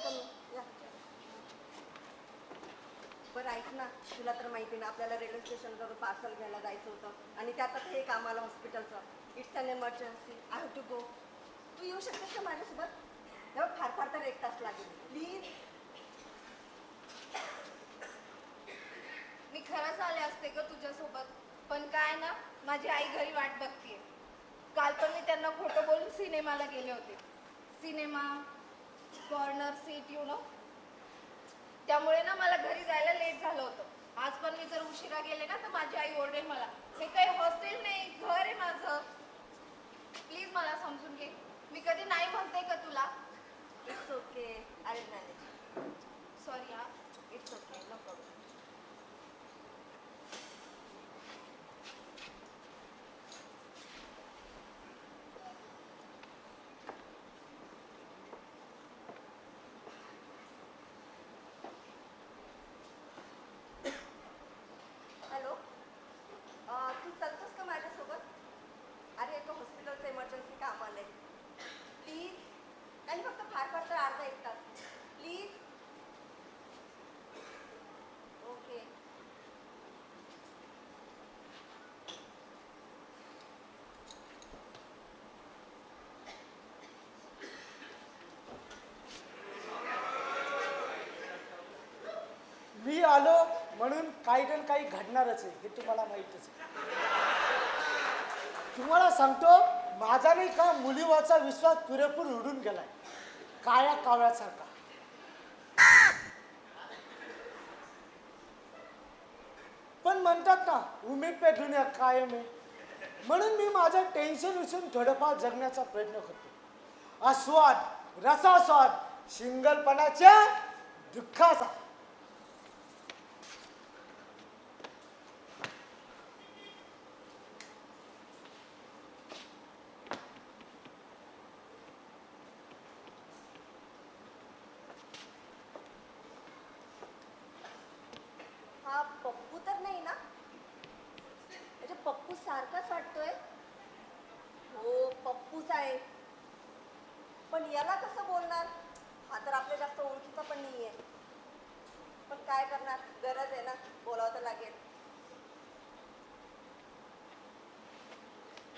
या. बरं ऐक ना तुला तर माहिती ना आपल्याला रेल्वे स्टेशनवर पार्सल घ्यायला जायचं होतं. आणि त्यातच हे कामाला हॉस्पिटलचं it's an emergency I have to go तू येऊ शकतेस का माझ्यासोबत? तेव्हा फार फार तर एक तास लागेल. प्लीज मी खरंच आले असते ग तुझ्यासोबत. पण काय ना माझी आई घरी वाट बघतीये. काल पण मी त्यांना खोटं बोलून सिनेमाला गेले होते. Cinema corner seat you know त्यामुळे ना मला घरी जायला लेट झालं होतं. आज पण मी जर उशिरा गेले ना तर माझी आई ओरडेल मला हे काही हॉस्टेल नाही घर आहे माझं प्लीज मला समजून घे मी कधी नाही म्हणते का तुला इट्स ओके अरे मॅनेज सॉरी हा it's okay no problem hello अं, तू चालतोस का माझ्यासोबत अरे एका हॉस्पिटलचं इमर्जन्सी काम आलंय प्लीज आणि फक्त फार फार तर अर्धा एक तास प्लीज ओके मी आलो म्हणून काही ना काही घडणारच आहे हे तुम्हाला माहीतच आहे. तुम्हाला सांगतो माझा नाही का मुलीवाचा विश्वास पुरेपूर उडून गेलाय. काळ्या कावळ्यासारखा. पण म्हणतात ना उमेद पे दुनिया कायम आहे म्हणून मी माझं टेन्शन विसरून थोडंफार जगण्याचा प्रयत्न करतो. आस्वाद रसास्वाद शिंगलपणाच्या दुःखाचा हा पप्पू तर नाही ना म्हणजे पप्पू सारखाच वाटतोय हो पप्पूच आहे पण याला कसं बोलणार? हा तर आपल्या जास्त ओळखीचा पण नाही आहे पण काय करणार? गरज आहे ना? बोलावं तर लागेल.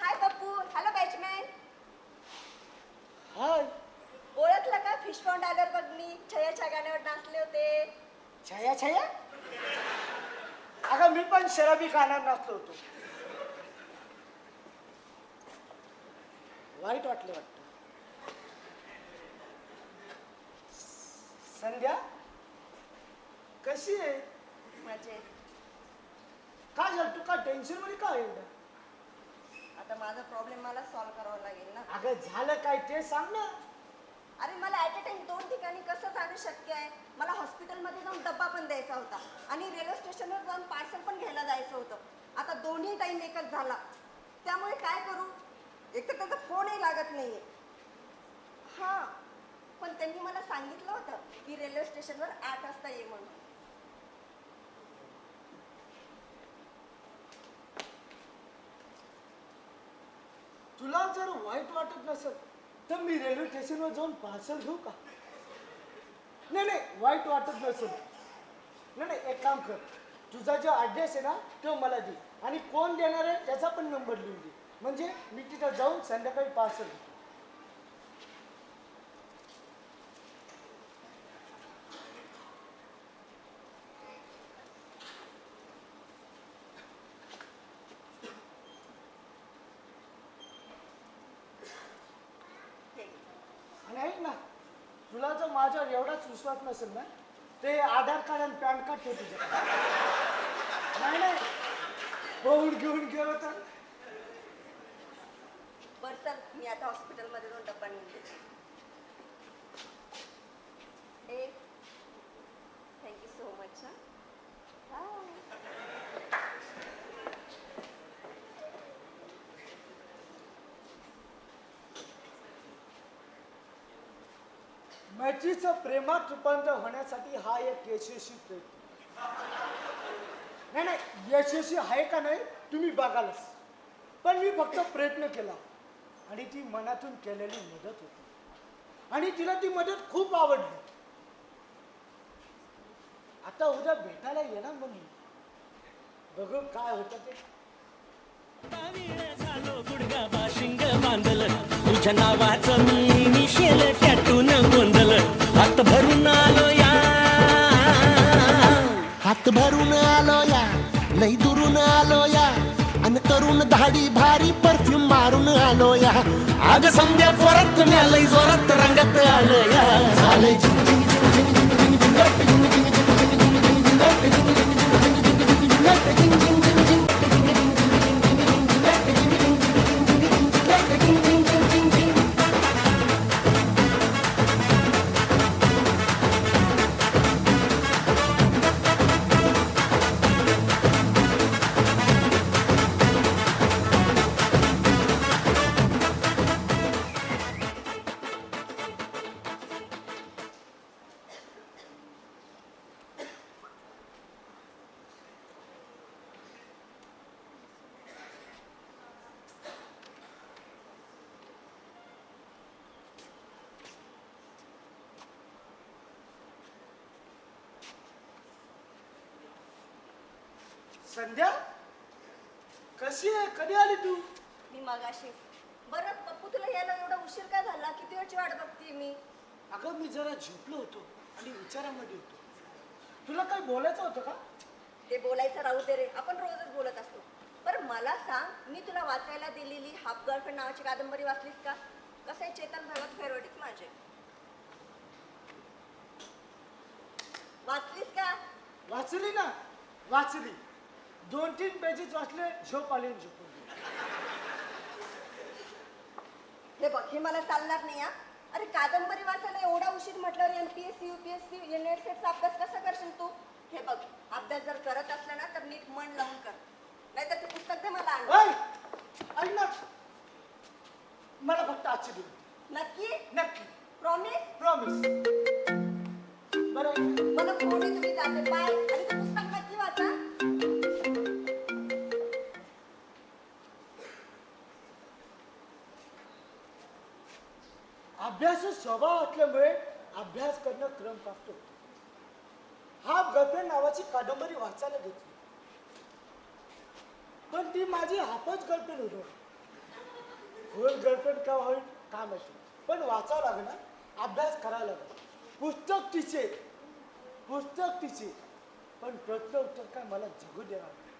हाय पप्पू. हॅलो बॅचमॅन हाय ओळखलं का? फिश पॉन्ड आल्यावर बघ मी. छयाच्या गाण्यावर नाचले होते. छया छया? अगं मी पण शराबी गाणार नाचलो होतो. वाईट वाटलं वाटतं. संध्या? कशी आहे? म्हणजे काय झालं? तू का टेन्शनमध्ये काय एवढं? आता माझा प्रॉब्लेम मला सॉल्व्ह करावा लागेल ना? अगं झालं काय ते सांग ना. अरे मला ॲट अ टाइम दोन ठिकाणी कसं जाणं शक्य आहे? मला हॉस्पिटलमध्ये जाऊन डब्बा पण द्यायचा होता. आणि रेल्वे स्टेशनवर जाऊन पार्सल पण घ्यायला जायचं होतं. आता दोन्ही टाइम एकच झाला. त्यामुळे काय करू? एक तर त्याचा फोनही लागत नाहीये. हां. पण त्यांनी मला सांगितलं होतं की रेल्वे स्टेशनवर आठ वाजता ये म्हणून. तुला जर वाईट वाटत नसेल तर मी रेल्वे स्टेशनवर जाऊन पार्सल घेऊ का? नाही नाही वाईट वाटत नसेल. नाही नाही एक काम कर. तुझा जो ॲड्रेस आहे ना तो मला दे. आणि कोण देणार आहे त्याचा पण नंबर लिहून दे. म्हणजे मी तिथं जाऊन संध्याकाळी पार्सल घेतो. आणि ऐक ना तुला जर माझ्यावर एवढाच विश्वास नसेल ना ते आधार कार्ड आणि पॅन कार्ड ठेव तुझ्या. नाही नाही. होऊन घेऊन गेलो तर. बरं चल. मी आता हॉस्पिटलमध्ये जाऊन डब्बा नेऊन देते ए थँक्यू सो मच हां बाय मैत्रीचं प्रेमात रूपांतर होण्यासाठी हा एक यशस्वी प्रयत्न. नाही नाही यशस्वी आहे का नाही तुम्ही बघालच. पण मी फक्त प्रयत्न केला. आणि ती मनातून केलेली मदत होती. आणि तिला ती मदत खूप आवडली. आता उद्या भेटायला येणार म्हणून बघू काय होतं ते. तुझ्या नावाचं मी मिशेल टॅटून गोंधळ हात भरून आलो या. हात भरून आलो या. लई दुरून आलो या. अन करून धाडी भारी परफ्यूम मारून आलो या. आग समजा परत तुम्ही लई जोरात रंगत आलं या. झालं संध्या? कशी आहे? कधी आली तू? मी मगाशी. बरं पप्पू तुला यायला एवढा उशीर काय झाला? किती वेळची वाट बघते मी? अगं मी जरा झोपलो होतो आणि विचारामध्ये होतो. तुला काही बोलायचं होतं का? ते बोलायचं राहू दे रे. आपण रोजच बोलत असतो. बरं मला सांग मी तुला वाचायला दिलेली हाफ गर्लफ्रेंड नावाची कादंबरी वाचलीस का? कसं आहे चेतन भगत फेवरेट माझे? वाचलीस का? वाचली ना? वाचली. दोन तीन पेजेस वाचले झोप आली आणि झोपून गेली. हे बघ हे मला चालणार नाही हा. अरे कादंबरी वाचायला एवढा उशीर म्हटल्यावर M P S C U P S C NET सेटचा अभ्यास कसा करशील तू? हे बघ अभ्यास जर करत असला ना तर नीट मन लावून कर. नाहीतर ते पुस्तक दे मला आण ऐ, ऐक ना मला फक्त आजची दिवस नक्की? नक्की. प्रॉमिस प्रॉमिस बरं. मला फोन आहे तुम्ही जाते बाय. आणि ते पुस्तक अभ्यास स्वभाव असल्यामुळे अभ्यास करणं क्रम प्राप्त होतो. हा गर्लफ्रेंड नावाची कादंबरी वाचायला घेतली. पण ती माझी हापच गर्लफ्रेंड होतो. होईल गर्लफ्रेंड का होईल काय माहिती. पण वाचावं लागणार अभ्यास करावा लागणार पुस्तक तिचे. पुस्तक तिचे. पण प्रश्न उत्तर काय मला जगू देणार नाही.